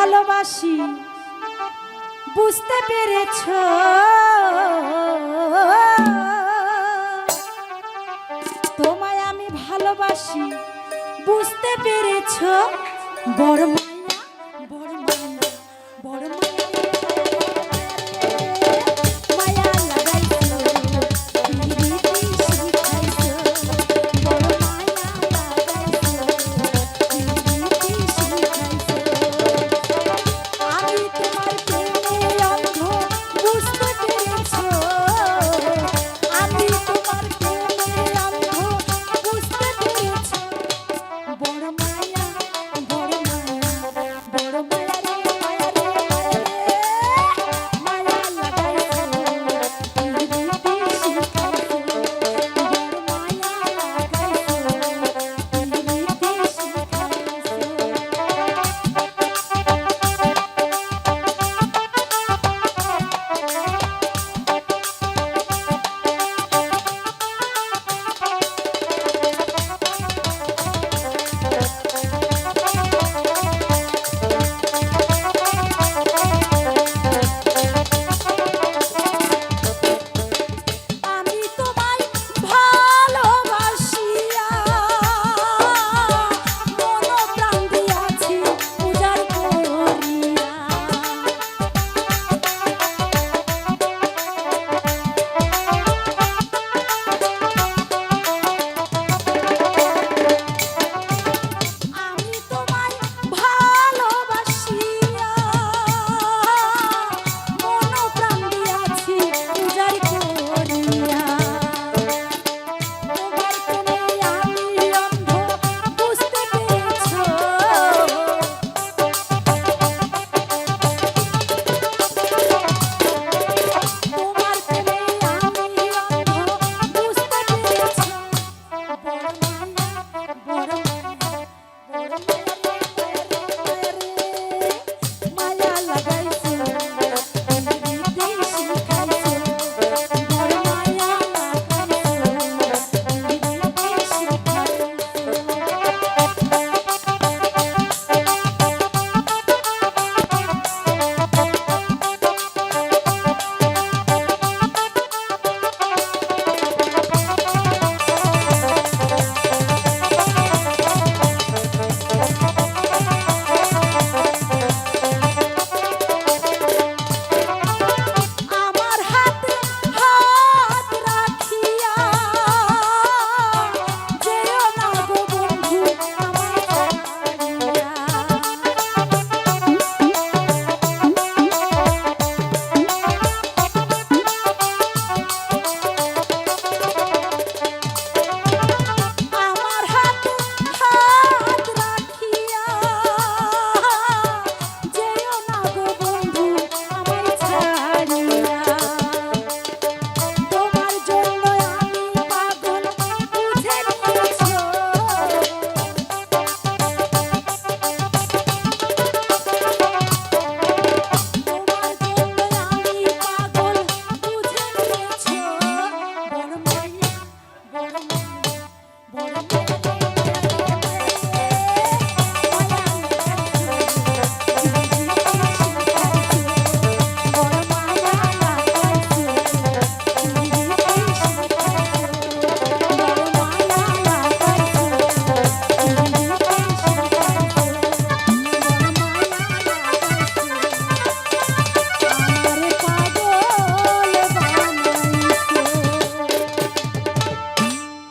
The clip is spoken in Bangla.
ভালোবাসি বুঝতে পেরেছ? তোমায় আমি ভালোবাসি বুঝতে পেরেছ? বড়